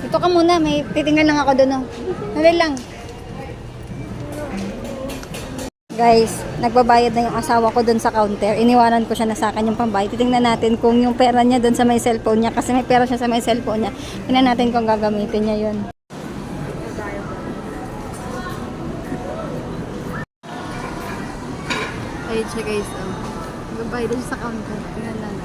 Dito ka muna, may titingnan lang ako doon. Oh. Lang. Guys, nagbabayad na yung asawa ko doon sa counter. Iniwanan ko siya na sa akin yung pambayad. Titingnan natin kung yung pera niya doon sa may cellphone niya. Kasi may pera siya sa may cellphone niya. Tingnan natin kung gagamitin niya yun. Ayun siya guys. Oh. Nagbabayad na siya sa counter. Tingnan natin.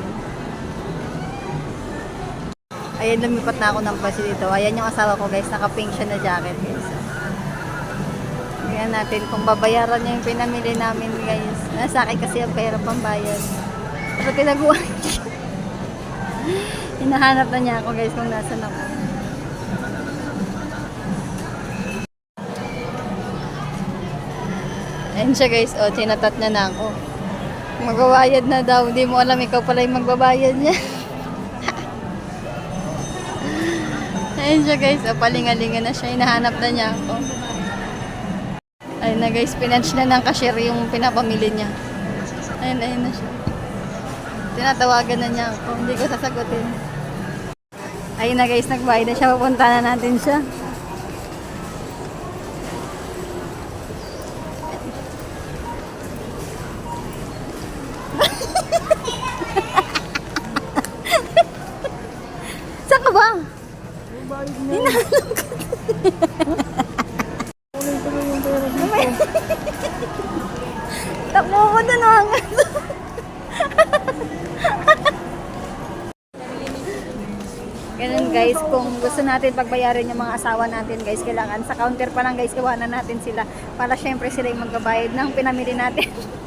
Ayan, lumipat na ako ng bus dito. Ayan yung asawa ko guys. Naka-pink siya na jacket guys. Tingnan natin kung babayaran niya yung pinamili namin guys. Nasa akin kasi ang pera pambayad. Pero tinaguan. Hinahanap na niya ako guys kung nasan ako. Ayun siya guys. O, tinatat niya na ako. Magbabayad na daw. Hindi mo alam ikaw pala yung magbabayad niya. Ayun siya guys. O, palingalingan na siya. Hinahanap na niya ako. Ayun na guys, pinanch na ng cashier yung pinapamili niya. Ayun, ayun na siya. Tinatawagan na niya ako. Hindi ko sasagutin. Ayun na guys, nagbayad na siya. Papunta na natin siya. Saan ba? Takbo ko na lang. Guys, kung gusto natin pagbayarin yung mga asawa natin guys, kailangan sa counter pa lang guys, iwanan natin sila para syempre sila yung magbabayad ng pinamili natin.